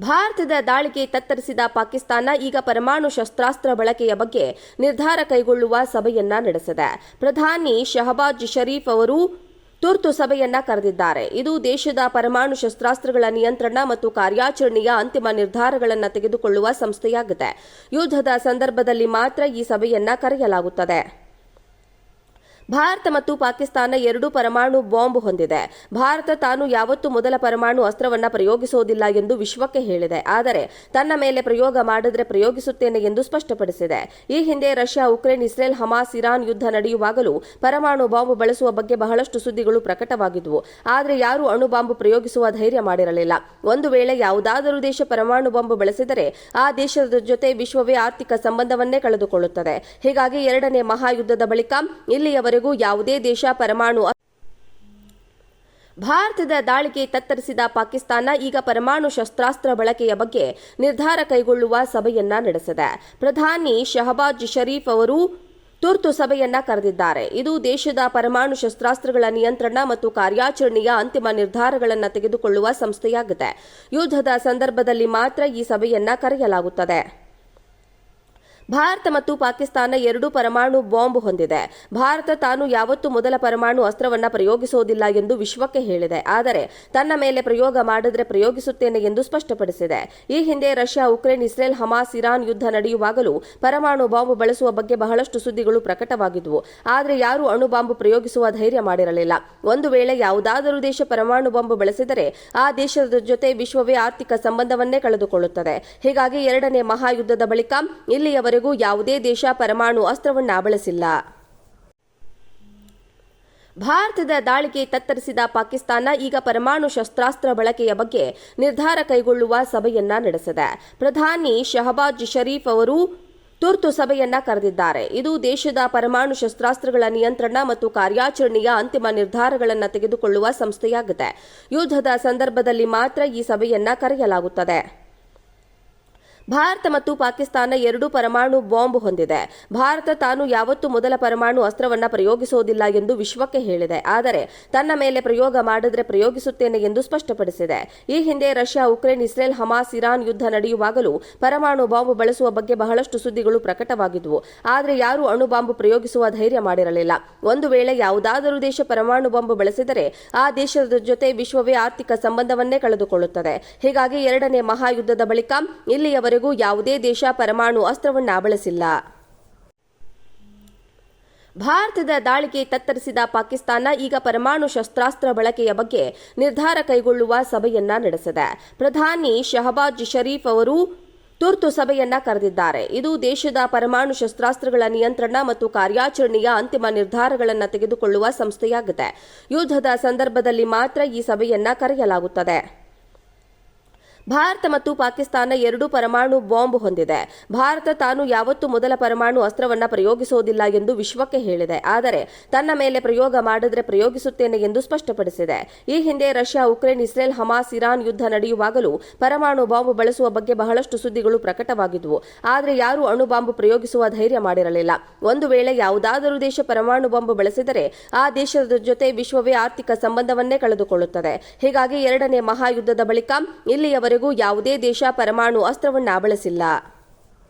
ಭಾರತದ ದಾಳಿಗೆ ತತ್ತರಿಸಿದ ಪಾಕಿಸ್ತಾನ ಈಗ ಪರಮಾಣು ಶಸ್ತ್ರಾಸ್ತ್ರ ಬಳಕೆಯ ಬಗ್ಗೆ ನಿರ್ಧಾರ ಕೈಗೊಳ್ಳುವ ಸಭೆಯನ್ನ ನಡೆಸಿದೆ. ಪ್ರಧಾನಿ ಶಹಬಾಜ್ ಶರೀಫ್ ಅವರು ತುರ್ತು ಸಭೆಯನ್ನ ಕರೆದಿದ್ದಾರೆ. ಇದು ದೇಶದ ಪರಮಾಣು ಶಸ್ತ್ರಾಸ್ತ್ರಗಳ ನಿಯಂತ್ರಣ ಮತ್ತು ಕಾರ್ಯಾಚರಣೆಯ ಅಂತಿಮ ನಿರ್ಧಾರಗಳನ್ನು ತೆಗೆದುಕೊಳ್ಳುವ ಸಂಸ್ಥೆಯಾಗಿದೆ. ಯುದ್ಧದ ಸಂದರ್ಭದಲ್ಲಿ ಮಾತ್ರ ಈ ಸಭೆಯನ್ನ ಕರೆಯಲಾಗುತ್ತದೆ. ಭಾರತ ಮತ್ತು ಪಾಕಿಸ್ತಾನ ಎರಡೂ ಪರಮಾಣು ಬಾಂಬ್ ಹೊಂದಿದೆ. ಭಾರತ ತಾನು ಯಾವತ್ತೂ ಮೊದಲ ಪರಮಾಣು ಅಸ್ತ್ರವನ್ನ ಪ್ರಯೋಗಿಸುವುದಿಲ್ಲ ಎಂದು ವಿಶ್ವಕ್ಕೆ ಹೇಳಿದೆ. ಆದರೆ ತನ್ನ ಮೇಲೆ ಪ್ರಯೋಗ ಮಾಡಿದ್ರೆ ಪ್ರಯೋಗಿಸುತ್ತೇನೆ ಎಂದು ಸ್ಪಷ್ಟಪಡಿಸಿದೆ. ಈ ಹಿಂದೆ Russia, Ukraine, Israel, Hamas, Iran ಯುದ್ಧ ನಡೆಯುವಾಗಲೂ ಪರಮಾಣು ಬಾಂಬ್ ಬಳಸುವ ಬಗ್ಗೆ ಬಹಳಷ್ಟು ಸುದ್ದಿಗಳು ಪ್ರಕಟವಾಗಿದ್ವು. ಆದರೆ ಯಾರೂ ಅಣು ಬಾಂಬ್ ಪ್ರಯೋಗಿಸುವ ಧೈರ್ಯ ಮಾಡಿರಲಿಲ್ಲ. ಒಂದು ವೇಳೆ ಯಾವುದಾದರೂ ದೇಶ ಪರಮಾಣು ಬಾಂಬ್ ಬಳಸಿದರೆ ಆ ದೇಶದ ಜೊತೆ ವಿಶ್ವವೇ ಆರ್ಥಿಕ ಸಂಬಂಧವನ್ನೇ ಕಳೆದುಕೊಳ್ಳುತ್ತದೆ. ಹೀಗಾಗಿ ಎರಡನೇ ಮಹಾಯುದ್ಧದ ಬಳಿಕ ಇಲ್ಲಿಯವರೆಗೂ ಯಾವುದೇ ದೇಶ ಪರಮಾಣು ಭಾರತದ ದಾಳಿಗೆ ತತ್ತರಿಸಿದ ಪಾಕಿಸ್ತಾನ ಈಗ ಪರಮಾಣು ಶಸ್ತ್ರಾಸ್ತ್ರ ಬಳಕೆಯ ಬಗ್ಗೆ ನಿರ್ಧಾರ ಕೈಗೊಳ್ಳುವ ಸಭೆಯನ್ನ ನಡೆಸಿದೆ. ಪ್ರಧಾನಿ ಶಹಬಾಜ್ ಶರೀಫ್ ಅವರು ತುರ್ತು ಸಭೆಯನ್ನ ಕರೆದಿದ್ದಾರೆ. ಇದು ದೇಶದ ಪರಮಾಣು ಶಸ್ತ್ರಾಸ್ತ್ರಗಳ ನಿಯಂತ್ರಣ ಮತ್ತು ಕಾರ್ಯಾಚರಣೆಯ ಅಂತಿಮ ನಿರ್ಧಾರಗಳನ್ನು ತೆಗೆದುಕೊಳ್ಳುವ ಸಂಸ್ಥೆಯಾಗಿದೆ. ಯುದ್ಧದ ಸಂದರ್ಭದಲ್ಲಿ ಮಾತ್ರ ಈ ಸಭೆಯನ್ನ ಕರೆಯಲಾಗುತ್ತದೆ. ಭಾರತ ಮತ್ತು ಪಾಕಿಸ್ತಾನ ಎರಡೂ ಪರಮಾಣು ಬಾಂಬ್ ಹೊಂದಿದೆ. ಭಾರತ ತಾನು ಯಾವತ್ತೂ ಮೊದಲ ಪರಮಾಣು ಅಸ್ತ್ರವನ್ನ ಪ್ರಯೋಗಿಸುವುದಿಲ್ಲ ಎಂದು ವಿಶ್ವಕ್ಕೆ ಹೇಳಿದೆ. ಆದರೆ ತನ್ನ ಮೇಲೆ ಪ್ರಯೋಗ ಮಾಡಿದ್ರೆ ಪ್ರಯೋಗಿಸುತ್ತೇನೆ ಎಂದು ಸ್ಪಷ್ಟಪಡಿಸಿದೆ. ಈ ಹಿಂದೆ Russia, Ukraine, Israel, Hamas, Iran ಯುದ್ಧ ನಡೆಯುವಾಗಲೂ ಪರಮಾಣು ಬಾಂಬ್ ಬಳಸುವ ಬಗ್ಗೆ ಬಹಳಷ್ಟು ಸುದ್ದಿಗಳು ಪ್ರಕಟವಾಗಿದ್ವು. ಆದರೆ ಯಾರೂ ಅಣು ಬಾಂಬ್ ಪ್ರಯೋಗಿಸುವ ಧೈರ್ಯ ಮಾಡಿರಲಿಲ್ಲ. ಒಂದು ವೇಳೆ ಯಾವುದಾದರೂ ದೇಶ ಪರಮಾಣು ಬಾಂಬ್ ಬಳಸಿದರೆ ಆ ದೇಶದ ಜೊತೆ ವಿಶ್ವವೇ ಆರ್ಥಿಕ ಸಂಬಂಧವನ್ನೇ ಕಳೆದುಕೊಳ್ಳುತ್ತದೆ. ಹೀಗಾಗಿ ಎರಡನೇ ಮಹಾಯುದ್ಧದ ಬಳಿಕ ಇಲ್ಲಿಯವರೆಗೂ ಯಾವುದೇ ದೇಶ ಪರಮಾಣು ಅಸ್ತ್ರವನ್ನ ಬಳಸಿಲ್ಲ. ಭಾರತದ ದಾಳಿಗೆ ತತ್ತರಿಸಿದ ಪಾಕಿಸ್ತಾನ ಈಗ ಪರಮಾಣು ಶಸ್ತ್ರಾಸ್ತ್ರ ಬಳಕೆಯ ಬಗ್ಗೆ ನಿರ್ಧಾರ ಕೈಗೊಳ್ಳುವ ಸಭೆಯನ್ನ ನಡೆಸಿದೆ. ಪ್ರಧಾನಿ ಶಹಬಾಜ್ ಶರೀಫ್ ಅವರು ತುರ್ತು ಸಭೆಯನ್ನ ಕರೆದಿದ್ದಾರೆ. ಇದು ದೇಶದ ಪರಮಾಣು ಶಸ್ತ್ರಾಸ್ತ್ರಗಳ ನಿಯಂತ್ರಣ ಮತ್ತು ಕಾರ್ಯಾಚರಣೆಯ ಅಂತಿಮ ನಿರ್ಧಾರಗಳನ್ನು ತೆಗೆದುಕೊಳ್ಳುವ ಸಂಸ್ಥೆಯಾಗಿದೆ. ಯುದ್ಧದ ಸಂದರ್ಭದಲ್ಲಿ ಮಾತ್ರ ಈ ಸಭೆಯನ್ನ ಕರೆಯಲಾಗುತ್ತದೆ. ಭಾರತ ಮತ್ತು ಪಾಕಿಸ್ತಾನ ಎರಡೂ ಪರಮಾಣು ಬಾಂಬ್ ಹೊಂದಿದೆ. ಭಾರತ ತಾನು ಯಾವತ್ತೂ ಮೊದಲ ಪರಮಾಣು ಅಸ್ತ್ರವನ್ನ ಪ್ರಯೋಗಿಸುವುದಿಲ್ಲ ಎಂದು ವಿಶ್ವಕ್ಕೆ ಹೇಳಿದೆ. ಆದರೆ ತನ್ನ ಮೇಲೆ ಪ್ರಯೋಗ ಮಾಡಿದ್ರೆ ಪ್ರಯೋಗಿಸುತ್ತೇನೆ ಎಂದು ಸ್ಪಷ್ಟಪಡಿಸಿದೆ. ಈ ಹಿಂದೆ Russia, Ukraine, Israel, Hamas, Iran ಯುದ್ಧ ನಡೆಯುವಾಗಲೂ ಪರಮಾಣು ಬಾಂಬ್ ಬಳಸುವ ಬಗ್ಗೆ ಬಹಳಷ್ಟು ಸುದ್ದಿಗಳು ಪ್ರಕಟವಾಗಿದ್ವು. ಆದರೆ ಯಾರೂ ಅಣು ಬಾಂಬ್ ಪ್ರಯೋಗಿಸುವ ಧೈರ್ಯ ಮಾಡಿರಲಿಲ್ಲ. ಒಂದು ವೇಳೆ ಯಾವುದಾದರೂ ದೇಶ ಪರಮಾಣು ಬಾಂಬ್ ಬಳಸಿದರೆ ಆ ದೇಶದ ಜೊತೆ ವಿಶ್ವವೇ ಆರ್ಥಿಕ ಸಂಬಂಧವನ್ನೇ ಕಳೆದುಕೊಳ್ಳುತ್ತದೆ. ಹೀಗಾಗಿ ಎರಡನೇ ಮಹಾಯುದ್ಧದ ಬಳಿಕ ಇಲ್ಲಿಯವರೆಗೂ ಯಾವುದೇ ದೇಶ ಪರಮಾಣು ಅಸ್ತ್ರವನ್ನ ಬಳಸಿಲ್ಲ. ಭಾರತದ ದಾಳಿಗೆ ತತ್ತರಿಸಿದ ಪಾಕಿಸ್ತಾನ ಈಗ ಪರಮಾಣು ಶಸ್ತ್ರಾಸ್ತ್ರ ಬಳಕೆಯ ಬಗ್ಗೆ ನಿರ್ಧಾರ ಕೈಗೊಳ್ಳುವ ಸಭೆಯನ್ನ ನಡೆಸಿದೆ. ಪ್ರಧಾನಿ ಶಹಬಾಜ್ ಷರೀಫ್ ಅವರು ತುರ್ತು ಸಭೆಯನ್ನ ಕರೆದಿದ್ದಾರೆ. ಇದು ದೇಶದ ಪರಮಾಣು ಶಸ್ತ್ರಾಸ್ತ್ರಗಳ ನಿಯಂತ್ರಣ ಮತ್ತು ಕಾರ್ಯಾಚರಣೆಯ ಅಂತಿಮ ನಿರ್ಧಾರಗಳನ್ನು ತೆಗೆದುಕೊಳ್ಳುವ ಸಂಸ್ಥೆಯಾಗಿದೆ. ಯುದ್ಧದ ಸಂದರ್ಭದಲ್ಲಿ ಮಾತ್ರ ಈ ಸಭೆಯನ್ನ ಕರೆಯಲಾಗುತ್ತದೆ. ಭಾರತ ಮತ್ತು ಪಾಕಿಸ್ತಾನ ಎರಡೂ ಪರಮಾಣು ಬಾಂಬ್ ಹೊಂದಿದೆ. ಭಾರತ ತಾನು ಯಾವತ್ತೂ ಮೊದಲ ಪರಮಾಣು ಅಸ್ತ್ರವನ್ನ ಪ್ರಯೋಗಿಸುವುದಿಲ್ಲ ಎಂದು ವಿಶ್ವಕ್ಕೆ ಹೇಳಿದೆ. ಆದರೆ ತನ್ನ ಮೇಲೆ ಪ್ರಯೋಗ ಮಾಡಿದ್ರೆ ಪ್ರಯೋಗಿಸುತ್ತೇನೆ ಎಂದು ಸ್ಪಷ್ಟಪಡಿಸಿದೆ. ಈ ಹಿಂದೆ Russia, Ukraine, Israel, Hamas, Iran ಯುದ್ಧ ನಡೆಯುವಾಗಲೂ ಪರಮಾಣು ಬಾಂಬ್ ಬಳಸುವ ಬಗ್ಗೆ ಬಹಳಷ್ಟು ಸುದ್ದಿಗಳು ಪ್ರಕಟವಾಗಿದ್ವು. ಆದರೆ ಯಾರೂ ಅಣು ಬಾಂಬ್ ಪ್ರಯೋಗಿಸುವ ಧೈರ್ಯ ಮಾಡಿರಲಿಲ್ಲ. ಒಂದು ವೇಳೆ ಯಾವುದಾದರೂ ದೇಶ ಪರಮಾಣು ಬಾಂಬ್ ಬಳಸಿದರೆ ಆ ದೇಶದ ಜೊತೆ ವಿಶ್ವವೇ ಆರ್ಥಿಕ ಸಂಬಂಧವನ್ನೇ ಕಳೆದುಕೊಳ್ಳುತ್ತದೆ. ಹೀಗಾಗಿ ಎರಡನೇ ಮಹಾಯುದ್ಧದ ಬಳಿಕ ಇಲ್ಲಿಯವರೆಗೂ ಯಾವುದೇ ದೇಶ ಪರಮಾಣು ಅಸ್ತ್ರವನ್ನ ಬಳಸಿಲ್ಲ